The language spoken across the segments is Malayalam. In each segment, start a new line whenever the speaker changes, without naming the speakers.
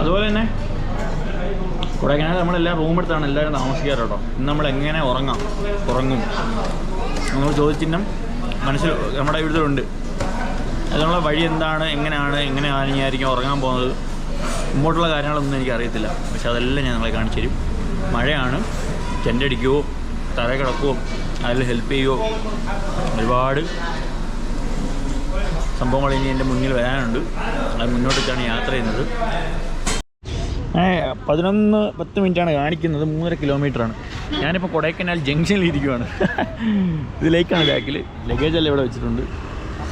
അതുപോലെ തന്നെ കൊടൈക്കനാൽ നമ്മളെല്ലാം റൂം എടുത്താണ് എല്ലാവരും താമസിക്കാറ് കേട്ടോ. ഇന്ന് നമ്മൾ എങ്ങനെ ഉറങ്ങാം? ഉറങ്ങും. നമ്മൾ ചോദിച്ചിന്നം മനസ്സിൽ നമ്മുടെ ഇവിടുത്തെ അതിനുള്ള വഴി എന്താണ്? എങ്ങനെയാണ്? എങ്ങനെ ഞാനായിരിക്കും ഉറങ്ങാൻ പോകുന്നത്? മുമ്പോട്ടുള്ള കാര്യങ്ങളൊന്നും എനിക്ക് അറിയത്തില്ല. പക്ഷെ അതെല്ലാം ഞാൻ നിങ്ങളെ കാണിച്ചു തരും. മഴയാണ്. ചെണ്ടടിക്കുവോ തറ കിടക്കുവോ? അതിൽ ഹെൽപ്പ് ചെയ്യുമോ ഒരുപാട് സംഭവങ്ങൾ ഇനി എന്റെ മുന്നിൽ വരാനുണ്ട്. അത് മുന്നോട്ടേക്കാണ് യാത്ര ചെയ്യുന്നത്. പതിനൊന്ന് പത്ത് മിനിറ്റാണ് കാണിക്കുന്നത്. മൂന്നര കിലോമീറ്ററാണ്. ഞാനിപ്പോൾ കൊടൈക്കനാൽ ജംഗ്ഷനിൽ ഇരിക്കുവാണ് ഇത് ലേക്കാണ് ബാക്കിൽ ലഗേജ് എല്ലാം ഇവിടെ വെച്ചിട്ടുണ്ട്.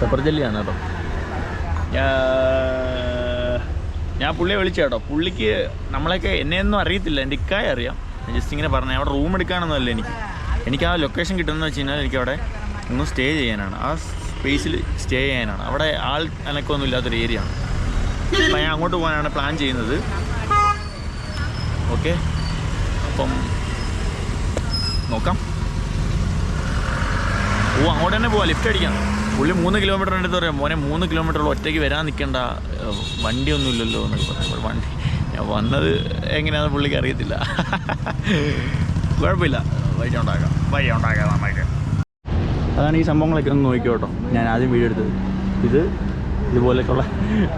സെപ്പർ ജെല്ലിയാണ് കേട്ടോ. ഞാൻ പുള്ളിയെ വിളിച്ച കേട്ടോ. പുള്ളിക്ക് നമ്മളെയൊക്കെ എന്നെയൊന്നും അറിയത്തില്ല. എന്റെ ഇക്കായ അറിയാം. ജസ്റ്റ് ഇങ്ങനെ പറഞ്ഞു അവിടെ റൂം എടുക്കാനൊന്നുമല്ല എനിക്ക്. എനിക്ക് ആ ലൊക്കേഷൻ കിട്ടുന്നത് വെച്ച് കഴിഞ്ഞാൽ എനിക്കവിടെ ഒന്ന് സ്റ്റേ ചെയ്യാനാണ്. ആ സ്പേസിൽ സ്റ്റേ ചെയ്യാനാണ്. അവിടെ ആൾ അനക്കമൊന്നും ഇല്ലാത്തൊരു ഏരിയ ആണ്. അപ്പം ഞാൻ അങ്ങോട്ട് പോകാനാണ് പ്ലാൻ ചെയ്യുന്നത്. ഓക്കെ. അപ്പം നോക്കാം. ഓ അങ്ങോട്ട് തന്നെ പോവാം. ലിഫ്റ്റ് അടിക്കാം. പുള്ളി മൂന്ന് കിലോമീറ്റർ അടുത്ത് പറയാം. മോനെ മൂന്ന് കിലോമീറ്റർ ഒറ്റയ്ക്ക് വരാൻ നിൽക്കേണ്ട വണ്ടി വണ്ടിയൊന്നും ഇല്ലല്ലോ എന്നൊക്കെ പറഞ്ഞു. വണ്ടി. ഞാൻ വന്നത് എങ്ങനെയാണെന്ന് പുള്ളിക്ക് അറിയത്തില്ല. കുഴപ്പമില്ല. വഴി ഉണ്ടാക്കാം. വഴി ഉണ്ടാക്കാം നമുക്ക് അതാണ് ഈ സംഭവങ്ങളൊക്കെ ഒന്ന് നോക്കിയോട്ടോ ഞാൻ ആദ്യം വീഡിയോ എടുത്തത്. ഇത് ഇതുപോലെയൊക്കെയുള്ള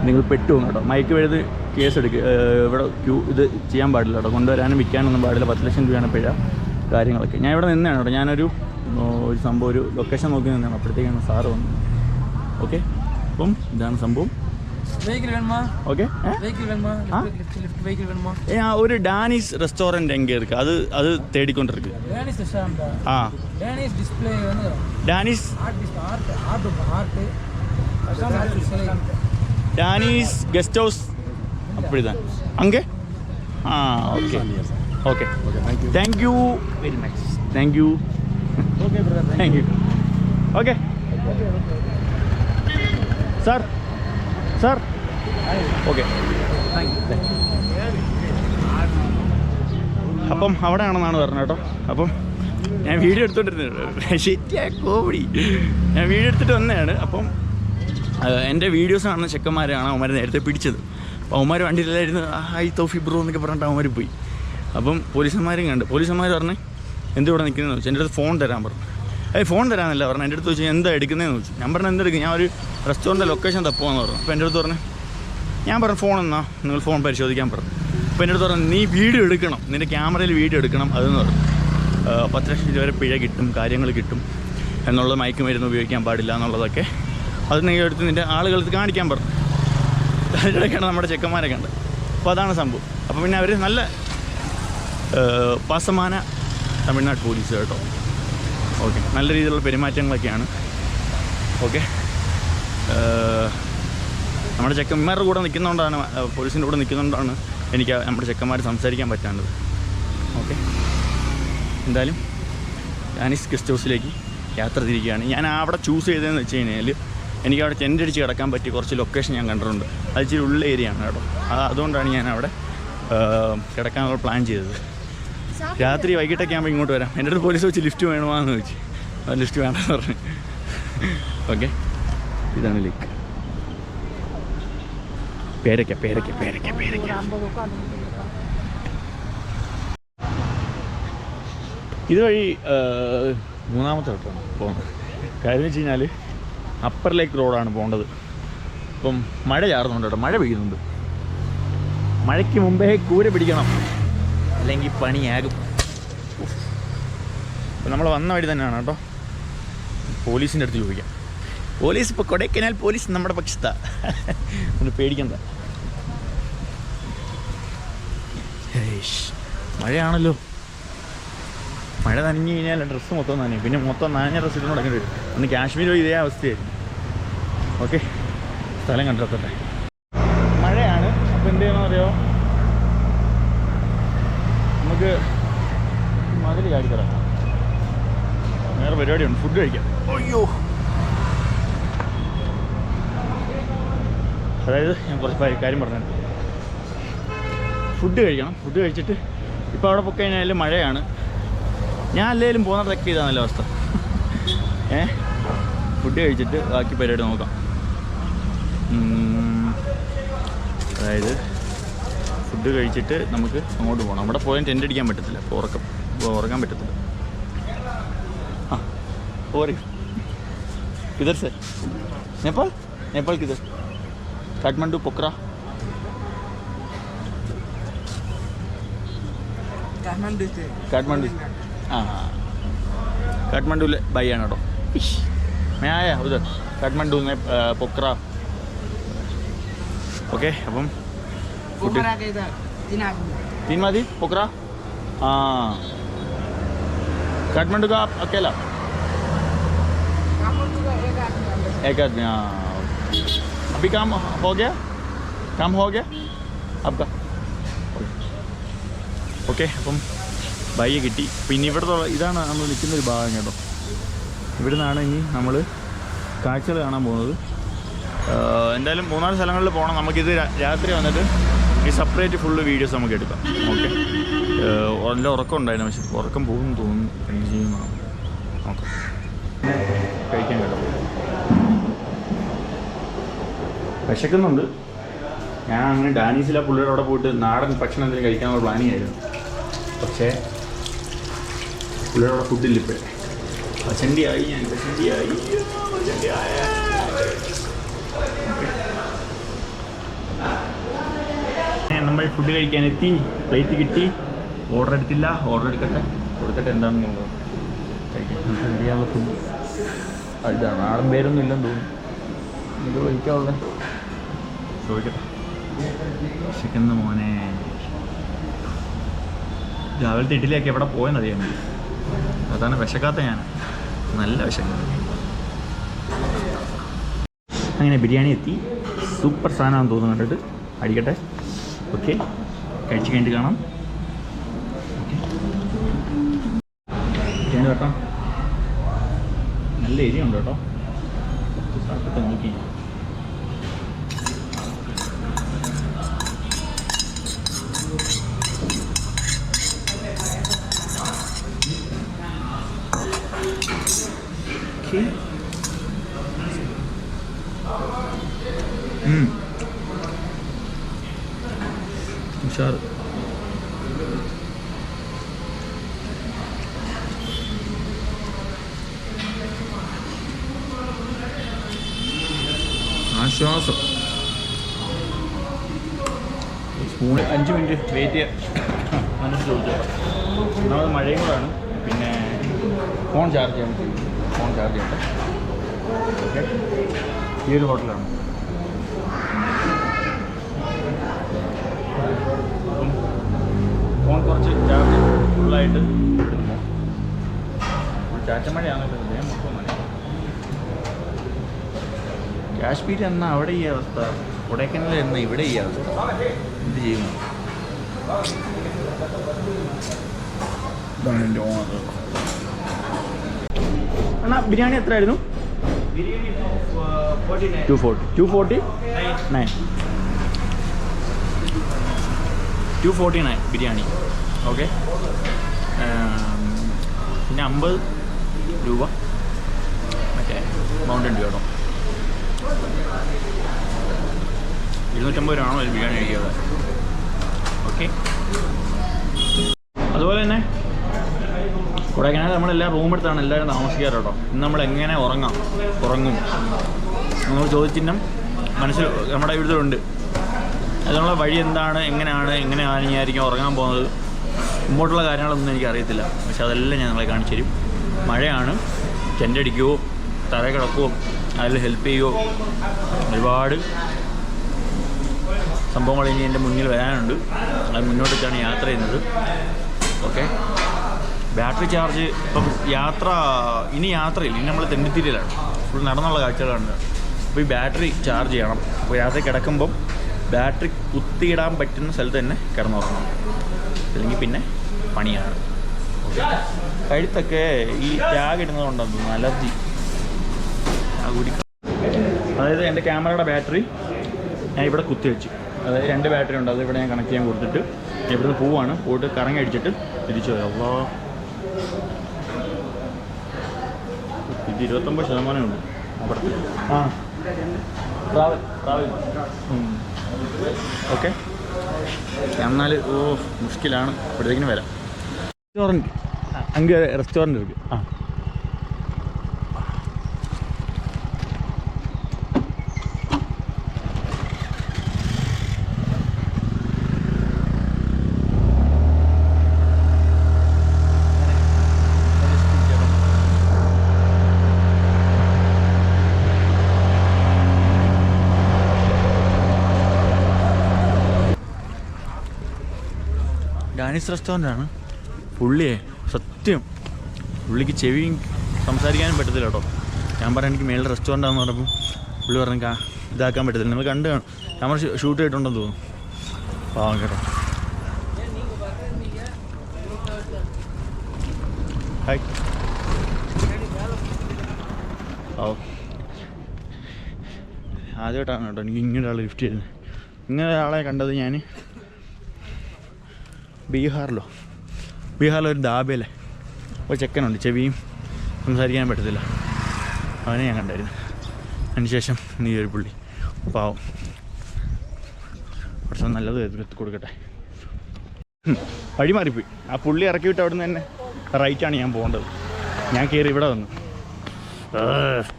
നിങ്ങൾ പെട്ടുപോകും കേട്ടോ. മയക്ക് വഴുത് കേസെടുക്കുക ഇവിടെ ക്യൂ ഇത് ചെയ്യാൻ പാടില്ല കേട്ടോ. കൊണ്ടുവരാനും വിൽക്കാനൊന്നും പാടില്ല. പത്ത് ലക്ഷം രൂപയാണ് പിഴ കാര്യങ്ങളൊക്കെ. ഞാൻ ഇവിടെ നിന്നാണ് കേട്ടോ. ഞാനൊരു ഒരു സംഭവം ഒരു ലൊക്കേഷൻ നോക്കി നിന്നാണ് അപ്പോഴത്തേക്കാണ് സാറ് വന്നത് ഓക്കെ അപ്പം ഇതാണ് സംഭവം. ഒരു ഡാനീസ് റെസ്റ്റോറന്റ് എങ്കിൽ இருக்கு അത് அது தேடிக்கொண்டிருக்கு
டானிஸ் டிஸ்பிளே டானிஸ்
ചാനീസ് ഗസ്റ്റ് ഹൗസ് അപ്പോഴാ അങ്ങേ? ആ okay. Okay. Thank you very much
thank you
thank you okay. Sir. Sir. Okay. അപ്പം അവിടെ ആണെന്നാണ് പറഞ്ഞത് കേട്ടോ. അപ്പം ഞാൻ വീഡിയോ എടുത്തോണ്ടിരുന്നു ശരിയാ കോമഡി. ഞാൻ വീഡിയോ എടുത്തിട്ട് വന്നതാണ്. അപ്പം എന്റെ വീഡിയോസ് കാണുന്ന ചെക്കന്മാരാണ് അവന്മാരെ നേരത്തെ പിടിച്ചത്. അപ്പോൾ അവന്മാർ വണ്ടിയിലായിരുന്നു ഹായ് തോഫി ബ്രോ എന്നൊക്കെ പറഞ്ഞിട്ട് അവന്മാർ പോയി. അപ്പം പോലീസന്മാരും കണ്ട് പോലീസന്മാർ പറഞ്ഞ് എന്തിവിടെ നിൽക്കുന്നതെന്ന് ചോദിച്ചു എന്റെ അടുത്ത് ഫോൺ തരാൻ പറഞ്ഞു. ഏയ് ഫോൺ തരാമെന്നല്ല പറഞ്ഞു എന്റെ അടുത്ത് ചോദിച്ചു എന്താ എടുക്കുന്നതെന്ന് ചോദിച്ചു. ഞാൻ പറഞ്ഞു എന്തെടുക്കും ഞാൻ ഒരു റെസ്റ്റോറന്റ് ലൊക്കേഷൻ തപ്പുമെന്ന് പറഞ്ഞു. അപ്പോൾ എന്റെ അടുത്ത് പറഞ്ഞു ഞാൻ പറഞ്ഞു ഫോൺ എന്നാ നിങ്ങൾ ഫോൺ പരിശോധിക്കാൻ പറഞ്ഞു. അപ്പോൾ എന്റെ അടുത്ത് പറഞ്ഞു നീ വീഡിയോ എടുക്കണം നിന്റെ ക്യാമറയിൽ വീഡിയോ എടുക്കണം അതെന്ന് പറഞ്ഞു. പത്ത് ലക്ഷം രൂപ വരെ പിഴ കിട്ടും കാര്യങ്ങൾ കിട്ടും എന്നുള്ളത് മയക്കുമരുന്ന് ഉപയോഗിക്കാൻ പാടില്ല എന്നുള്ളതൊക്കെ അത് നീ എടുത്ത് നിന്റെ ആളുകൾക്ക് കാണിക്കാൻ പറഞ്ഞു അതിനിടയ്ക്കാണ് നമ്മുടെ ചെക്കന്മാരൊക്കെ ഉണ്ട് അപ്പോൾ അതാണ് സംഭവം. അപ്പോൾ പിന്നെ അവർ നല്ല പാസമാന തമിഴ്നാട് പോലീസ് കേട്ടോ. ഓക്കെ. നല്ല രീതിയിലുള്ള പെരുമാറ്റങ്ങളൊക്കെയാണ്. ഓക്കെ. നമ്മുടെ ചെക്കന്മാരുടെ കൂടെ നിൽക്കുന്നതുകൊണ്ടാണ് പോലീസിന്റെ കൂടെ നിൽക്കുന്നതുകൊണ്ടാണ് എനിക്ക് നമ്മുടെ ചെക്കന്മാർ സംസാരിക്കാൻ പറ്റാണ്ടത് ഓക്കെ. എന്തായാലും ഞാനീസ് ഗസ്റ്റ് ഹൗസിലേക്ക് യാത്ര തിരിക്കുകയാണ്. ഞാൻ അവിടെ ചൂസ് ചെയ്തതെന്ന് വെച്ച് കഴിഞ്ഞാൽ എനിക്ക് അവിടെ ചെണ്ടടിച്ച് കിടക്കാൻ പറ്റിയ കുറച്ച് ലൊക്കേഷൻ ഞാൻ കണ്ടിട്ടുണ്ട്. അത് ഇച്ചിരി ഉള്ള ഏരിയ ആണ് കേട്ടോ. അത് അതുകൊണ്ടാണ് ഞാൻ അവിടെ കിടക്കാനുള്ള പ്ലാൻ ചെയ്തത്. രാത്രി വൈകിട്ടൊക്കെ ആകുമ്പോൾ ഇങ്ങോട്ട് വരാം. എന്റെ അടുത്ത് പോലീസ് വെച്ച് ലിഫ്റ്റ് വേണമെന്ന് ചോദിച്ചു. ആ ലിഫ്റ്റ് വേണമെന്ന് പറഞ്ഞു. ഓക്കെ ഇതാണ് ലേക്ക് പേരയ്ക്ക പേരയ്ക്ക പേരയ്ക്ക പേരയ്ക്ക. ഇതുവഴി മൂന്നാമത്തെ വട്ടമാണ് പോകുന്നത്. കാര്യം വെച്ച് കഴിഞ്ഞാൽ അപ്പർ ലേക്ക് റോഡാണ് പോകേണ്ടത്. ഇപ്പം മഴ ചാറുന്നുണ്ട് കേട്ടോ. മഴ പെയ്യുന്നുണ്ട്. മഴയ്ക്ക് മുമ്പേ കൂര പിടിക്കണം. അല്ലെങ്കിൽ പണിയാകും. അപ്പം നമ്മൾ വന്ന വഴി തന്നെയാണ് കേട്ടോ. പോലീസിന്റെ അടുത്ത് ചോദിക്കാം. പോലീസ് ഇപ്പോൾ കൊടൈക്കനാൽ പോലീസ് നമ്മുടെ പക്ഷത്താണ് ഒന്ന് പേടിക്കണ്ട. മഴയാണല്ലോ. മഴ നനഞ്ഞു കഴിഞ്ഞാൽ ഡ്രസ്സ് മൊത്തം നനയും. പിന്നെ മൊത്തം നനഞ്ഞ ഡ്രസ്സ് ഇട്ട് നടക്കേണ്ടി വരും. അന്ന് കാശ്മീർ ഇതേ അവസ്ഥയായിരുന്നു ഓക്കെ. സ്ഥലം കണ്ടെത്തട്ടെ. മഴയാണ്. അപ്പോൾ എന്ത് ചെയ്യണമെന്ന് അറിയോ? നമുക്ക് മതിൽ ചാടിത്തരാം വേറെ പരിപാടിയുണ്ട്. ഫുഡ് കഴിക്കാം. അയ്യോ. അതായത് ഞാൻ കുറച്ച് കാര്യം പറഞ്ഞു ഫുഡ് കഴിക്കണം. ഫുഡ് കഴിച്ചിട്ട് ഇപ്പോൾ അവിടെ പോയി കഴിഞ്ഞാൽ മഴയാണ്. ഞാൻ അല്ലെങ്കിലും പോകുന്നിടത്തൊക്കെ ഇതാണല്ലോ അവസ്ഥ. ഏ? ഫുഡ് കഴിച്ചിട്ട് ബാക്കി പരിപാടി നോക്കാം. അതായത് ഫുഡ് കഴിച്ചിട്ട് നമുക്ക് അങ്ങോട്ട് പോകണം അവിടെ പോയാൽ ടെന്റ് അടിക്കാൻ പറ്റത്തില്ല. ഉറക്കം ഉറക്കാൻ പറ്റത്തില്ല. ആ സർ. നേപ്പാൾ? നേപ്പാൾ
ഇതർ കാഠ്മണ്ഡു
പൊക്ര. കാഠ്മണ്ഡു ആ കാഠ്മണ്ഡുവിലെ ബൈ ആണ് കേട്ടോ. മേ ആയാ ഉദർ. കാഠ്മണ്ഡു പൊക്ര. ഓക്കെ അപ്പം ഫുഡ്
पोखरा के इधर तीन आदमी
तीन मादी पोखरा हाँ काठमांडू का आप अकेला
काठमांडू का एक आदमी अंदर
एक आदमी हाँ अभी काम हो गया काम हो गया आपका ഓക്കെ അപ്പം ബൈയെ കിട്ടി അപ്പം ഇനി ഇവിടുത്തെ ഇതാണ് നമ്മൾ നിൽക്കുന്ന ഒരു ഭാഗം കേട്ടോ ഇവിടെ നിന്നാണ് ഇനി നമ്മൾ കാഴ്ചകൾ കാണാൻ പോകുന്നത് ആഹ് എന്തായാലും മൂന്നാൽ സ്ഥലങ്ങളിൽ പോകണം. നമുക്കിത് രാത്രി വന്നിട്ട് ഈ സെപ്പറേറ്റ് ഫുള്ള് വീഡിയോസ് നമുക്ക് എടുക്കാം. ഓക്കെ നല്ല ഉറക്കം ഉണ്ടായിരുന്നു. പക്ഷെ ഉറക്കം പോകുമെന്ന് തോന്നുന്നു. എന്ത് ചെയ്യുന്നതാണ് നോക്കാം. കഴിക്കാൻ കേട്ടോ. വിശക്കുന്നുണ്ട്. ഞാൻ അങ്ങനെ ഡാനീസിലെ പുള്ളിയുടെ അവിടെ പോയിട്ട് നാടൻ ഭക്ഷണം എന്തെങ്കിലും കഴിക്കാനുള്ള പ്ലാനിങ് ആയിരുന്നു. പക്ഷേ പുള്ളിയുടെ അവിടെ ഫുഡില്ല ഇപ്പോഴേ. പച്ചണ്ടിയായി ഞാൻ. പച്ചണ്ടിയായി പച്ചണ്ടിയായ നമ്മൾ ഫുഡ് കഴിക്കാൻ എത്തി. പ്ലേറ്റ് കിട്ടി. ഓർഡർ എടുത്തില്ല. ഓർഡർ എടുക്കട്ടെ. കൊടുത്തിട്ട് എന്താണ് നിങ്ങൾ ചെയ്യാനുള്ള ഫുഡ് ഇതാണ്. നാടൻ പേരൊന്നും ഇല്ലെന്ന് തോന്നുന്നു. ഇത് കഴിക്കാവുള്ള ചോദിക്കട്ടെ. വിശക്കുന്ന മോനെ. രാവിലത്തെ ഇഡ്ഡലിയൊക്കെ എവിടെ പോയെന്നറിയാൻ അതാണ് വിശക്കാത്ത ഞാൻ. നല്ല വിശക്കുന്നത് അങ്ങനെ ബിരിയാണി എത്തി. സൂപ്പർ സാധനമാണെന്ന് തോന്നുന്നു കണ്ടിട്ട്. അടിക്കട്ടെ. ഓക്കെ കഴിച്ച് കഴിഞ്ഞിട്ട് കാണാം. ഓക്കെ കേട്ടോ. നല്ല എരിയുണ്ട് കേട്ടോ. സാധനത്തെ നോക്കി. Okay. ഉം. ഉഷാറ് ആശ്വാസം. സ്പൂണ് അഞ്ച് മിനിറ്റ് വെയിറ്റ് ചെയ്യാം. മനസ്സ് ഒന്നാമത് മഴയും കൂടാണ്. പിന്നെ ഫോൺ ചാർജ് ചെയ്യാൻ ഫോൺ ചാർജ് ചെയ്യട്ടെ. ഓക്കെ. ഈ ഒരു ഹോട്ടലാണ്. ഫോൺ കുറച്ച് ചാർജ് ഫുള്ളായിട്ട് ചാറ്റമഴയാണല്ലോ മൊത്തം മഴ കാശ്മീർ എന്ന അവിടെ ഈ അവസ്ഥ? കൊടൈക്കനാൽ എന്ന ഇവിടെ ഈ അവസ്ഥ? എന്ത് ചെയ്യും ഇതാണ് എന്റെ ഓണർ അണ്ണാ ബിരിയാണി എത്രയായിരുന്നു? Two forty two forty nine two forty nine biryani okay പിന്നെ അമ്പത് രൂപ. മറ്റേ മൗണ്ടൻ ഡ്യൂ കേട്ടോ ഇരുന്നൂറ്റമ്പത് രൂപയാണോ ആണോ ഒരു ബിരിയാണി കഴിക്കുന്നത് ഓക്കെ അതുപോലെ തന്നെ കൊടൈക്കനാൽ നമ്മളെല്ലാ റൂമെടുത്താണ് എല്ലാവരും താമസിക്കാറ് കേട്ടോ ഇന്ന് നമ്മൾ എങ്ങനെ ഉറങ്ങാം? ഉറങ്ങും. നമ്മൾ ചോദിച്ചിന്നം മനസ്സിൽ നമ്മുടെ ഇവിടുത്തെ അതിനുള്ള വഴി എന്താണ് എങ്ങനെയാണ് എങ്ങനെയാണ് ഞാനായിരിക്കും ഉറങ്ങാൻ പോകുന്നത്? മുമ്പോട്ടുള്ള കാര്യങ്ങളൊന്നും എനിക്ക് അറിയത്തില്ല. പക്ഷെ അതെല്ലാം ഞാൻ നിങ്ങളെ കാണിച്ചു തരും. മഴയാണ്. ചെണ്ടടിക്കുവോ തറ കിടക്കുവോ അതിൽ ഹെൽപ്പ് ചെയ്യുമോ ഒരുപാട് സംഭവങ്ങൾ ഇനി എന്റെ മുന്നിൽ വരാനുണ്ട്. അത് മുന്നോട്ടേക്കാണ് യാത്ര ചെയ്യുന്നത്. ഓക്കെ ബാറ്ററി ചാർജ് ഇപ്പം യാത്ര ഇനി യാത്രയില്ല. ഇനി നമ്മൾ തെണ്ടിത്തിരിയിലാണ് ഫുൾ നടന്നുള്ള കാഴ്ചകളാണ്. അപ്പോൾ ഈ ബാറ്ററി ചാർജ് ചെയ്യണം. അപ്പോൾ യാത്ര കിടക്കുമ്പം ബാറ്ററി കുത്തിയിടാൻ പറ്റുന്ന സ്ഥലത്ത് തന്നെ കിടന്നുറങ്ങണം. അല്ലെങ്കിൽ പിന്നെ പണിയാണ്. കഴുത്തൊക്കെ ഈ ടാഗ് ഇടുന്നതുകൊണ്ടാണ് തോന്നുന്നു അലർജി. അതായത് എന്റെ ക്യാമറയുടെ ബാറ്ററി ഞാൻ ഇവിടെ കുത്തി വെച്ചു. അതായത് രണ്ട് ബാറ്ററി ഉണ്ട് അത് ഇവിടെ ഞാൻ കണക്ട് ചെയ്യാൻ കൊടുത്തിട്ട് ഇവിടുന്ന് പോവാണ്. പോയിട്ട് കറങ്ങി അടിച്ചിട്ട് തിരിച്ചു വരാം. അള്ളാ. ഇത് ഇരുപത്തൊമ്പത് ശതമാനമേ ഉള്ളൂ. അവിടെ. ആ. Travel travel. ഓക്കെ. എന്നാൽ ഓ മുഷ്കിലാണ്. ഇപ്പോഴത്തേക്കിനും വരാം റെസ്റ്റോറന്റ്. അങ്ങ് റെസ്റ്റോറന്റ് ഇരിക്കും ആ. ഡാനിസ് റെസ്റ്റോറന്റാണ് പുള്ളിയെ സത്യം പുള്ളിക്ക് ചെവിയും സംസാരിക്കാനും പറ്റത്തില്ല കേട്ടോ. ഞാൻ പറയാം എനിക്ക് മേളിൽ റെസ്റ്റോറന്റ് ആണെന്ന് പറഞ്ഞപ്പോൾ പുള്ളി പറഞ്ഞു ഇതാക്കാൻ പറ്റത്തില്ല. നിങ്ങൾ കണ്ടു കാണും. നമ്മൾ ഷൂട്ട് ചെയ്തിട്ടുണ്ടെന്ന് തോന്നുന്നു. പാവം കേട്ടോ. ഹായ് ഓ. ആദ്യമായിട്ടാണ് കേട്ടോ എനിക്ക് ഇങ്ങനെ ഒരാൾ ലിഫ്റ്റ് ചെയ്യുന്നത്. ഇങ്ങനെ ഒരാളെ കണ്ടത് ഞാൻ ബീഹാറിലോ? ബീഹാറിലെ ഒരു ദാബയിലെ ഒരു ചെക്കനുണ്ട് ചെവിയും സംസാരിക്കാൻ പറ്റത്തില്ല. അവനെ ഞാൻ കണ്ടായിരുന്നു. അതിനുശേഷം നീ ഒരു പുള്ളി. പാവം. കുറച്ച് നല്ലത് എത്തി കൊടുക്കട്ടെ. വഴിമാറിപ്പോയി വഴി മാറിപ്പോയി. ആ പുള്ളി ഇറക്കി വിട്ട് അവിടെ നിന്ന് തന്നെ റൈറ്റാണ് ഞാൻ പോകേണ്ടത്. ഞാൻ കയറി ഇവിടെ വന്നു.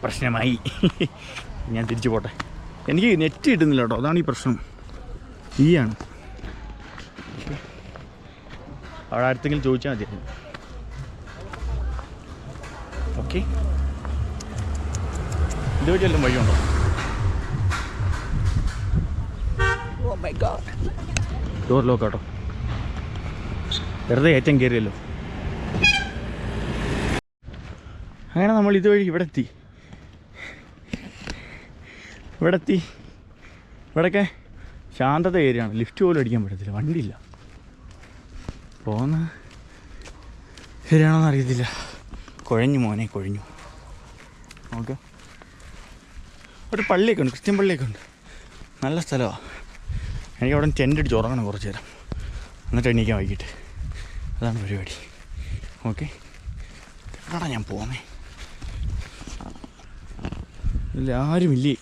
പ്രശ്നമായി. ഞാൻ തിരിച്ചു പോട്ടെ. എനിക്ക് നെറ്റ് കിട്ടുന്നില്ല കേട്ടോ. അതാണ് ഈ പ്രശ്നം. ഈ ആണ് അവിടെ അടുത്തെങ്കിലും ചോദിച്ചാൽ മതി. ഓക്കെ ഇത് വഴി വല്ലതും വഴിയുണ്ടോ? ഡോർ ലോക്ക് കേട്ടോ വെറുതെ ഏറ്റം കയറിയല്ലോ അങ്ങനെ നമ്മൾ ഇതുവഴി ഇവിടെ എത്തി ഇവിടെ എത്തി ഇവിടെയൊക്കെ ശാന്തത ഏരിയയാണ്. ലിഫ്റ്റ് പോലും അടിക്കാൻ പറ്റത്തില്ല. വണ്ടിയില്ല. പോകുന്ന ശരിയാണോന്ന് അറിയത്തില്ല. കുഴഞ്ഞു മോനെ കുഴഞ്ഞു. ഓക്കെ ഒരു പള്ളിയൊക്കെ ഉണ്ട് ക്രിസ്ത്യൻ പള്ളിയൊക്കെ ഉണ്ട്. നല്ല സ്ഥലമാണ് എനിക്ക് അവിടെ ടെന്റ് അടിച്ച് ഉറങ്ങണം കുറച്ച് നേരം. എന്നിട്ട് എണീക്കാൻ വൈകിട്ട്. അതാണ് പരിപാടി. ഓക്കെ എവിടാ ഞാൻ പോന്നേ? ഇല്ല ആരുമില്ലേ?